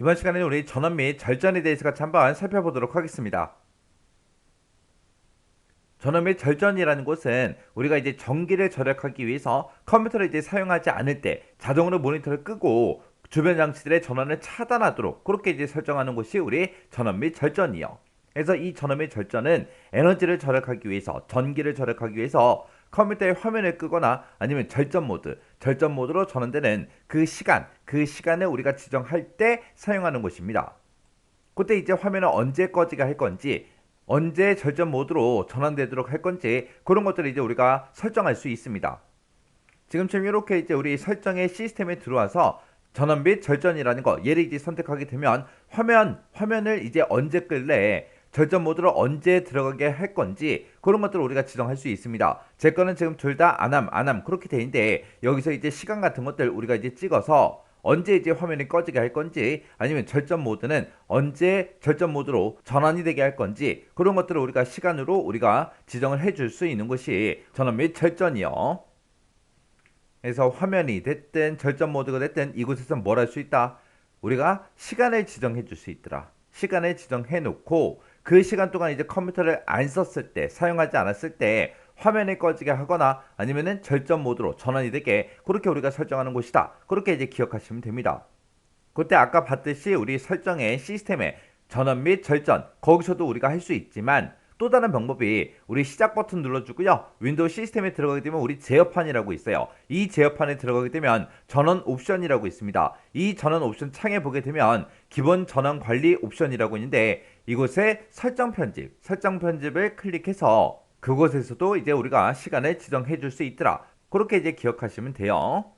이번 시간에는 우리 전원 및 절전에 대해서 같이 한번 살펴보도록 하겠습니다. 전원 및 절전이라는 것은 우리가 이제 전기를 절약하기 위해서 컴퓨터를 이제 사용하지 않을 때 자동으로 모니터를 끄고 주변 장치들의 전원을 차단하도록 그렇게 이제 설정하는 것이 우리 전원 및 절전이요. 그래서 이 전원 및 절전은 에너지를 절약하기 위해서 전기를 절약하기 위해서 컴퓨터의 화면을 끄거나 아니면 절전 모드, 절전 모드로 전원되는 그 시간, 그 시간을 우리가 지정할 때 사용하는 것입니다. 그때 이제 화면을 언제 꺼지게 할 건지, 언제 절전 모드로 전환되도록 할 건지 그런 것들을 이제 우리가 설정할 수 있습니다. 지금처럼 이렇게 이제 우리 설정의 시스템에 들어와서 전원 및 절전이라는 거 얘를 이제 선택하게 되면 화면 화면을 이제 언제 끌래 절전 모드로 언제 들어가게 할 건지 그런 것들을 우리가 지정할 수 있습니다. 제 거는 지금 둘 다 안함 안함 그렇게 돼 있는데 여기서 이제 시간 같은 것들 우리가 이제 찍어서 언제 이제 화면이 꺼지게 할 건지 아니면 절전 모드는 언제 절전 모드로 전환이 되게 할 건지 그런 것들을 우리가 시간으로 우리가 지정을 해줄 수 있는 것이 전원 및 절전이요. 그래서 화면이 됐든 절전 모드가 됐든 이곳에서 뭘 할 수 있다. 우리가 시간을 지정해 줄 수 있더라. 시간을 지정해 놓고 그 시간 동안 이제 컴퓨터를 안 썼을 때 사용하지 않았을 때 화면이 꺼지게 하거나 아니면은 절전 모드로 전환이 되게 그렇게 우리가 설정하는 곳이다. 그렇게 이제 기억하시면 됩니다. 그때 아까 봤듯이 우리 설정의 시스템에 전원 및 절전 거기서도 우리가 할 수 있지만 또 다른 방법이 우리 시작 버튼 눌러주고요. 윈도우 시스템에 들어가게 되면 우리 제어판이라고 있어요. 이 제어판에 들어가게 되면 전원 옵션이라고 있습니다. 이 전원 옵션 창에 보게 되면 기본 전원 관리 옵션이라고 있는데 이곳에 설정 편집, 설정 편집을 클릭해서 그곳에서도 이제 우리가 시간을 지정해 줄 수 있더라. 그렇게 이제 기억하시면 돼요.